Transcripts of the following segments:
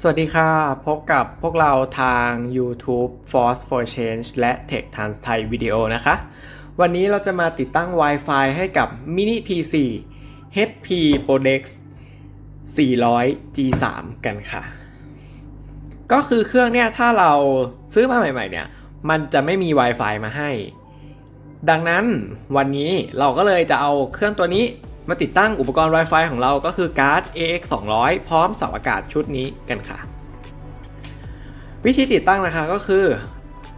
สวัสดีค่ะ พบกับพวกเราทาง YouTube Force for Change และ Tech Trans Thai Video นะคะ วันนี้เราจะมาติดตั้ง Wi-Fi ให้กับ Mini PC HP Prodex 400 G3 กันค่ะ ก็คือเครื่องเนี่ยถ้าเราซื้อมาใหม่ๆเนี่ย มันจะไม่มี Wi-Fi มาให้ ดังนั้นวันนี้เราก็เลยจะเอาเครื่องตัวนี้ มาติดตั้งอุปกรณ์ Wi-Fi ของเราก็คือการ์ด AX 200พร้อมเสาอากาศชุดนี้กันค่ะ วิธีติดตั้งนะคะก็คือ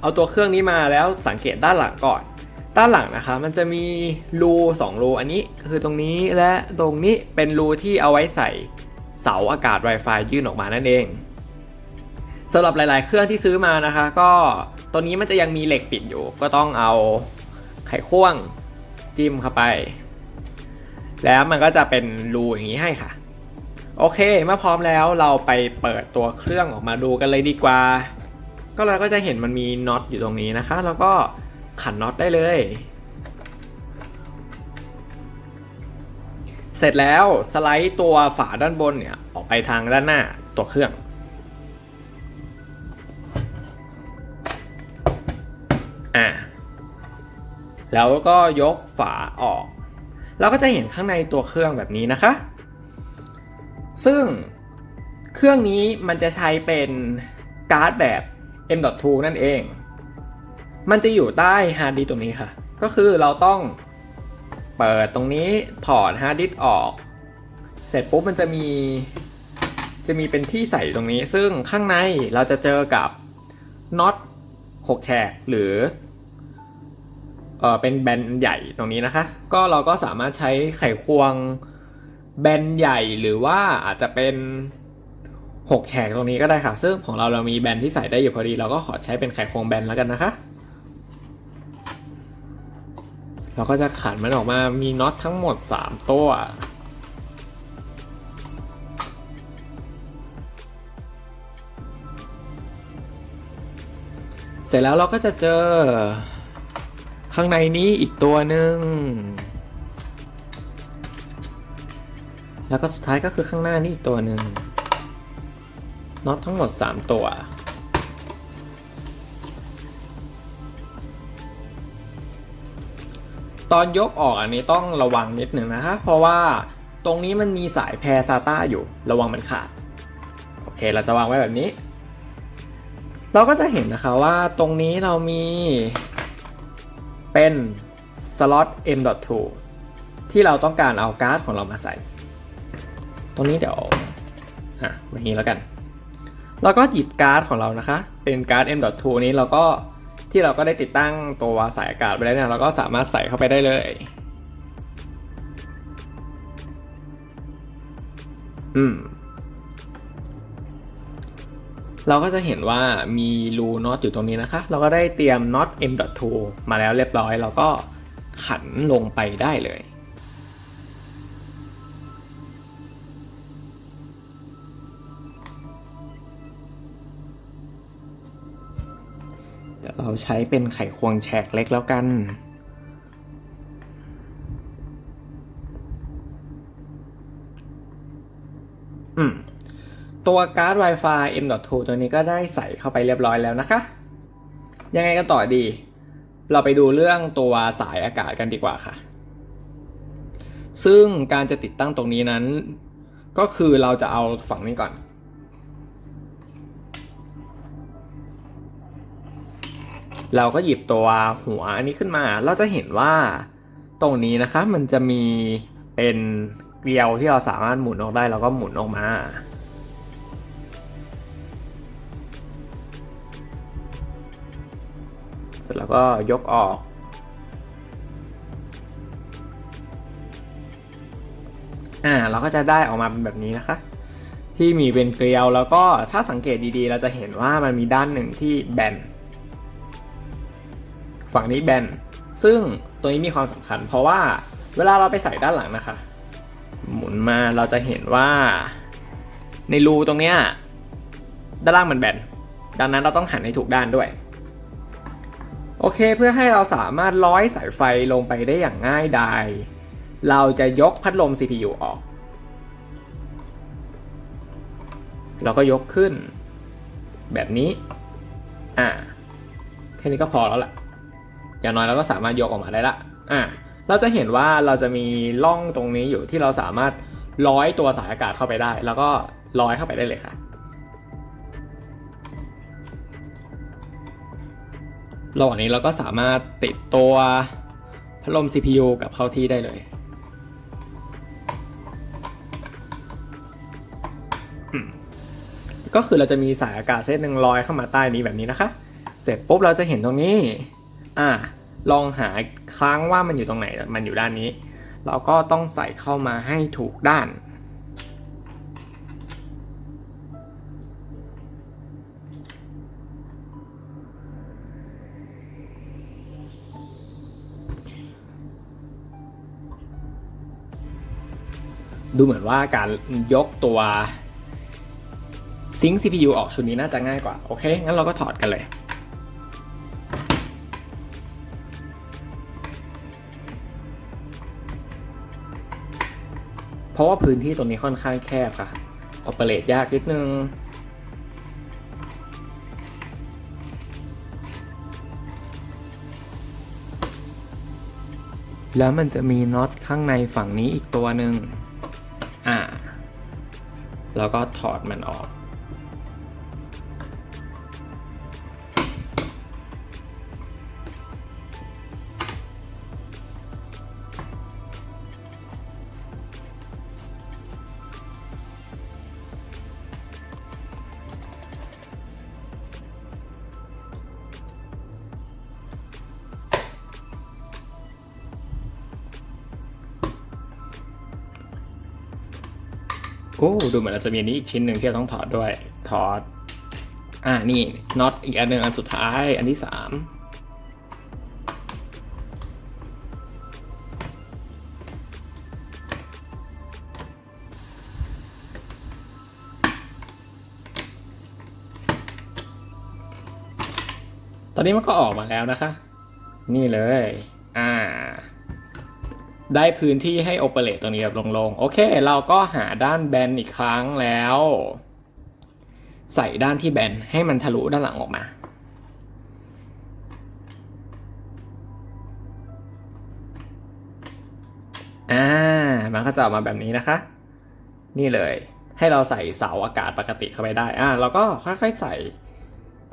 เอาตัวเครื่องนี้มาแล้วสังเกตด้านหลังก่อน ด้านหลังนะคะ มันจะมีรู2รูอันนี้ก็คือตรงนี้และตรงนี้เป็นรูที่เอาไว้ใส่เสาอากาศ Wi-Fi ยื่นออกมานั่นเองสำหรับหลาย ๆ เครื่องที่ซื้อมานะคะ ก็ตัวนี้มันจะยังมีเหล็กปิดอยู่ ก็ต้องเอาไขควงจิ้มเข้าไป แล้วมันก็จะเป็นรูอย่างนี้ให้ค่ะ โอเค เมื่อพร้อมแล้วเราไปเปิดตัวเครื่องออกมาดูกันเลยดีกว่า ก็เราก็จะเห็นมันมีน็อตอยู่ตรงนี้นะคะ แล้วก็ขันน็อตได้เลย เสร็จแล้วสไลด์ตัวฝาด้านบนเนี่ยออกไปทางด้านหน้าตัวเครื่องอะแล้วก็ยกฝาออก เราก็จะเห็นข้างในตัวเครื่องแบบนี้นะคะ ซึ่งเครื่องนี้มันจะใช้เป็นการ์ดแบบ M.2 นั่นเอง มันจะอยู่ใต้ฮาร์ดดิสตรงนี้ค่ะ ก็คือเราต้องเปิดตรงนี้ถอดฮาร์ดดิสออก เสร็จปุ๊บมันจะมีจะมีเป็นที่ใส่ตรงนี้ ซึ่งข้างในเราจะเจอกับน็อต6แฉกหรือ เออเป็นแบนใหญ่ตรงนี้นะคะ ก็เราก็สามารถใช้ไขควงแบนใหญ่หรือว่าอาจจะเป็น 6 แฉกตรงนี้ก็ได้ค่ะ ซึ่งของเราเรามีแบนที่ใส่ได้อยู่พอดี เราก็ขอใช้เป็นไขควงแบนแล้วกันนะคะ เราก็จะขันมันออกมามีน็อตทั้งหมด 3 ตัวเสร็จแล้วเราก็จะเจอ ข้างในนี้อีกตัวหนึ่ง แล้วก็สุดท้ายก็คือข้างหน้านี่อีกตัวหนึ่งน็อตทั้งหมด 3 ตัว ตอนยกออกอันนี้ต้องระวังนิดหนึ่งนะคะ เพราะว่าตรงนี้มันมีสายแพรซาต้าอยู่ ระวังมันขาด โอเค เราจะวางไว้แบบนี้ เราก็จะเห็นนะคะว่าตรงนี้เรามี เป็นสล็อต M.2 ที่เราต้องการเอาการ์ดของเรามาใส่ ตรงนี้เดี๋ยวอะแบบนี้แล้วกัน เราก็หยิบการ์ดของเรานะคะ เป็นการ์ด M.2 นี้เราก็ที่เราก็ได้ติดตั้งตัวสายอากาศไปแล้วเนี่ยเราก็สามารถใส่เข้าไปได้เลย อืม เราก็จะเห็นว่ามีรูน็อตอยู่ตรงนี้นะคะ เราก็ได้เตรียมน็อต M.2 มาแล้วเรียบร้อย เราก็ขันลงไปได้เลยเดี๋ยวเราใช้เป็นไขควงแฉกเล็กแล้วกัน ตัวการ์ด Wi-Fi M.2 ตัวนี้ก็ได้ใส่เข้าไปเรียบร้อยแล้วนะคะ ยังไงก็ต่อดี เราไปดูเรื่องตัวสายอากาศกันดีกว่าค่ะ ซึ่งการจะติดตั้งตรงนี้นั้น ก็คือเราจะเอาฝั่งนี้ก่อน เราก็หยิบตัวหัวอันนี้ขึ้นมา เราจะเห็นว่าตรงนี้นะคะมันจะมีเป็นเกลียวที่เราสามารถหมุนออกได้เราก็หมุนออกมา สร็จแล้วก็ยกออก อ่าเราก็จะได้ออกมาเป็นแบบนี้นะคะ ที่มีเป็นเกลียวแล้วก็ถ้าสังเกตดีๆ เราจะเห็นว่ามันมีด้านหนึ่งที่แบน ฝั่งนี้แบน ซึ่งตัวนี้มีความสำคัญ เพราะว่าเวลาเราไปใส่ด้านหลังนะคะ หมุนมาเราจะเห็นว่าในรูตรงเนี้ยด้านล่างมันแบน ดังนั้นเราต้องหันให้ถูกด้านด้วย โอเคเพื่อให้เราสามารถร้อยสายไฟลงไปได้อย่างง่ายดายเราจะยกพัดลม CPU ออก เราก็ยกขึ้น แบบนี้ อ่า แค่นี้ก็พอแล้วล่ะ อย่างน้อยเราก็สามารถยกออกมาได้ละ อ่า เราจะเห็นว่าเราจะมีร่องตรงนี้อยู่ที่เราสามารถร้อยตัวสายอากาศเข้าไปได้ แล้วก็ร้อยเข้าไปได้เลยค่ะ ระหว่างนี้เราก็สามารถติดตัวพัดลม CPU กับเข้าที่ได้เลยก็คือเราจะมีสายอากาศเส้นหนึ่งลอยเข้ามาใต้นี้แบบนี้นะคะ เสร็จปุ๊บเราจะเห็นตรงนี้ อ่า ลองหาครั้งว่ามันอยู่ตรงไหน มันอยู่ด้านนี้ เราก็ต้องใส่เข้ามาให้ถูกด้าน ดูเหมือนว่าการยกตัวซิงค์ CPU ออกชุดนี้น่าจะง่ายกว่า โอเค งั้นเราก็ถอดกันเลยเพราะว่าพื้นที่ตรงนี้ค่อนข้างแคบค่ะออเปเรตยากนิดนึง แล้วมันจะมีน็อตข้างในฝั่งนี้อีกตัวหนึ่ง แล้วก็ถอดมันออก โอ้ดูเหมือนเราจะมีนนี้อีกชิ้นหนึ่งที่เราต้องถอดด้วยถอด อ่านี่น็อตอีกอันหนึ่งอันสุดท้ายอันที่สามตอนนี้มันก็ออกมาแล้วนะคะ นี่เลย อ่า ได้พื้นที่ให้โอเปเรตตรงนี้แบบลงๆ โอเค เราก็หาด้านแบนอีกครั้งแล้ว ใส่ด้านที่แบนให้มันทะลุด้านหลังออกมา อ่า มันก็จะออกมาแบบนี้นะคะ นี่เลย ให้เราใส่เสาอากาศปกติเข้าไปได้ อ่า เราก็ค่อยๆใส่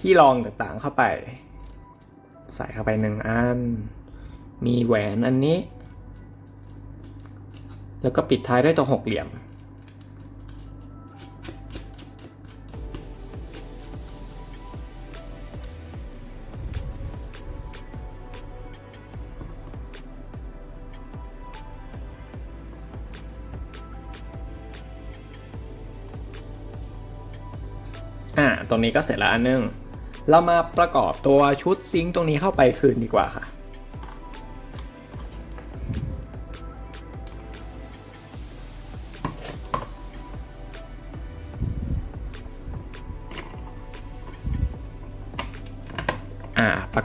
ที่รองต่างๆเข้าไป ใส่เข้าไปหนึ่งอัน มีแหวนอันนี้ แล้วก็ปิดท้ายด้วยตัวหกเหลี่ยม อ่า ตรงนี้ก็เสร็จแล้วอันนึง เรามาประกอบตัวชุดซิงค์ตรงนี้เข้าไปคืนดีกว่าค่ะ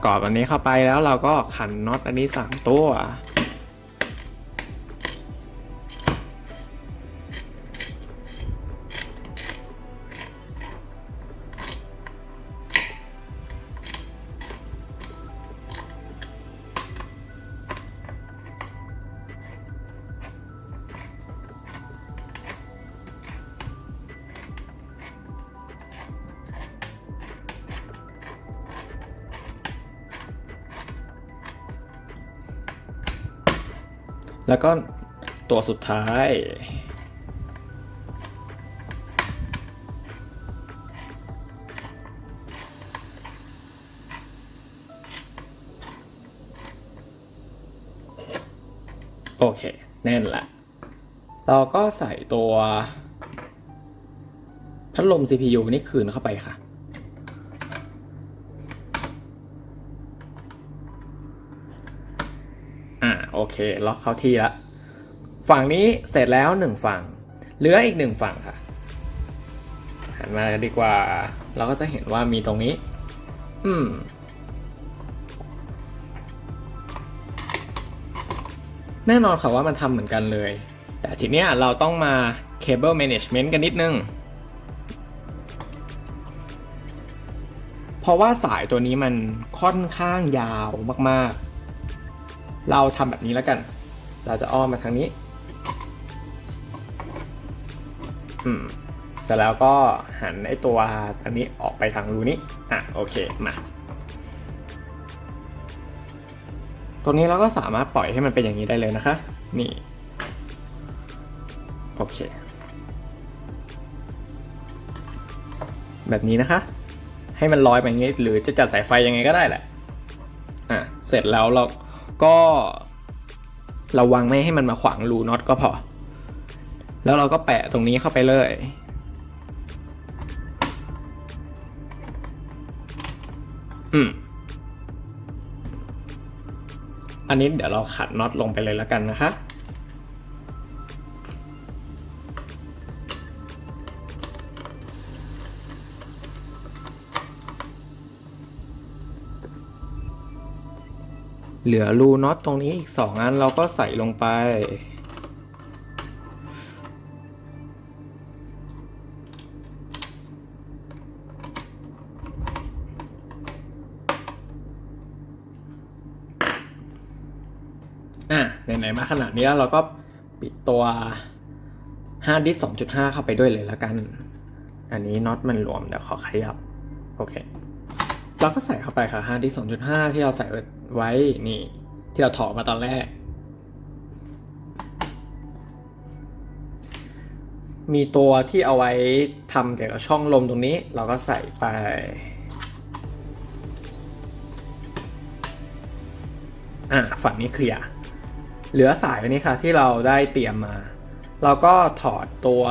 กอบอันนี้เข้าไปแล้วเราก็ขันน็อตอันนี้สามตัว แล้วก็ตัวสุดท้าย โอเค แน่นละ เราก็ใส่ตัว พัดลม CPU นี่คืนเข้าไปค่ะ อ่า โอเค ล็อกเข้าที่แล้วฝั่งนี้เสร็จแล้วหนึ่งฝั่ง เหลืออีกหนึ่งฝั่งค่ะ หันมาดีกว่า เราก็จะเห็นว่ามีตรงนี้ อืม แน่นอนค่ะว่ามันทำเหมือนกันเลย แต่ทีเนี้ยเราต้องมา Cable Management กันนิดนึง เพราะว่าสายตัวนี้มันค่อนข้างยาวมากๆ เราทำแบบนี้แล้วกัน เราจะอ้อมมาทางนี้ อืม เสร็จแล้วก็หันไอตัวอันนี้ออกไปทางรูนี้ อะ โอเค มาตรงนี้เราก็สามารถปล่อยให้มันเป็นอย่างนี้ได้เลยนะคะ นี่ โอเค แบบนี้นะคะ ให้มันลอยไปอย่างนี้ หรือจะจัดสายไฟยังไงก็ได้แหละ อะ เสร็จแล้วเรา ก็ระวังไม่ให้มันมาขวางรูน็อตก็พอ แล้วเราก็แปะตรงนี้เข้าไปเลย อืม อันนี้เดี๋ยวเราขัดน็อตลงไปเลยแล้วกันนะคะ เหลือรูน็อตตรงนี้อีก 2 อันเราก็ใส่ลงไป อะไหนๆมาขนาดนี้แล้วเราก็ปิดตัว5ดิส2.5 เข้าไปด้วยเลยแล้วกัน อันนี้น็อตมันหลวมเดี๋ยวขอขยับ โอเค เราก็ใส่เข้าไปค่ะ5ดิส2.5 ที่เราใส่ไว้นี่ที่เราถอดมาตอนแรก มีตัวที่เอาไว้ทำเกี่ยวกับช่องลมตรงนี้ เราก็ใส่ไป อะฝั่งนี้เคลียร์เหลือสายอันนี้ค่ะที่เราได้เตรียมมา เราก็ถอดตัว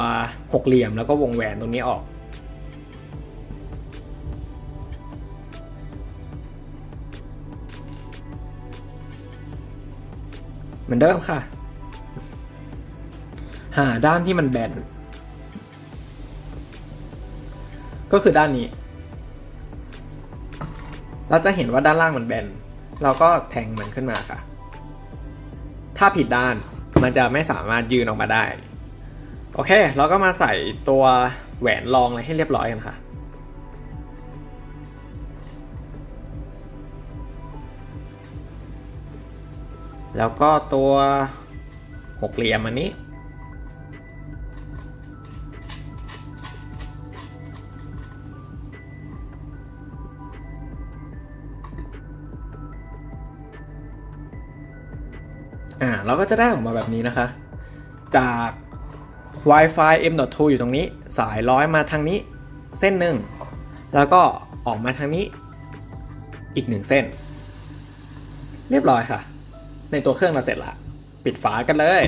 หกเหลี่ยมแล้วก็วงแหวนตรงนี้ออก เหมือนเดิมค่ะ หาด้านที่มันแบน ก็คือด้านนี้ เราจะเห็นว่าด้านล่างมันแบน เราก็แทงมันขึ้นมาค่ะ ถ้าผิดด้านมันจะไม่สามารถยืนออกมาได้ โอเค เราก็มาใส่ตัวแหวนรองอะไรให้เรียบร้อยกันค่ะ แล้วก็ตัวหกเหลี่ยมอันนี้อ่าเราก็จะได้ออกมาแบบนี้นะคะ จาก Wi-Fi M.2 อยู่ตรงนี้ สายร้อยมาทางนี้เส้นหนึ่ง แล้วก็ออกมาทางนี้อีกหนึ่งเส้น เรียบร้อยค่ะ ในตัวเครื่องเราเสร็จละ ปิดฝากันเลย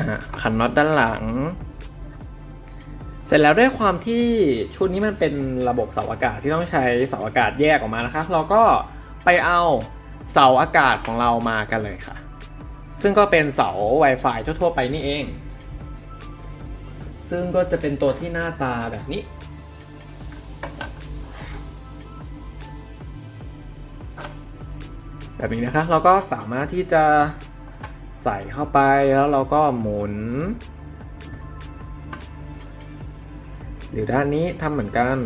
อะขันน็อตด้านหลัง ร็จแล้วด้วยความที่ชุดนี้มันเป็นระบบเสาอากาศที่ต้องใช้เสาอากาศแยกออกมานะคะ เราก็ไปเอาเสาอากาศของเรามากันเลยค่ะ ซึ่งก็เป็นเสา Wi-Fi ทั่ว ๆ ไปนี่เอง ซึ่งก็จะเป็นตัวที่หน้าตาแบบนี้ แบบนี้นะคะ เราก็สามารถที่จะใส่เข้าไปแล้วเราก็หมุน รือด้านนี้ทำเหมือนกัน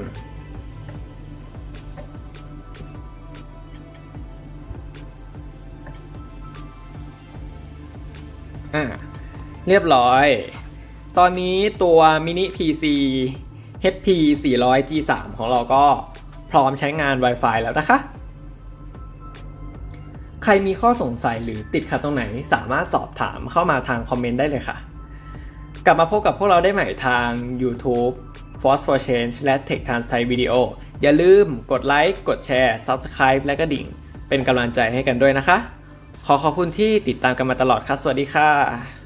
อะเรียบร้อย ตอนนี้ตัวมินิ PC HP 400 G3 ของเราก็พร้อมใช้งาน Wi-Fi แล้วนะคะ ใครมีข้อสงสัยหรือติดขัดตรงไหนสามารถสอบถามเข้ามาทางคอมเมนต์ได้เลยค่ะ กลับมาพบกับพวกเราได้ใหม่ทาง YouTube Force for Change และ Tech Trans Thai Video อย่าลืมกดไลค์กดแชร์ Subscribe และกระดิ่ง เป็นกำลังใจให้กันด้วยนะคะ ขอขอบคุณที่ติดตามกันมาตลอดครับสวัสดีค่ะ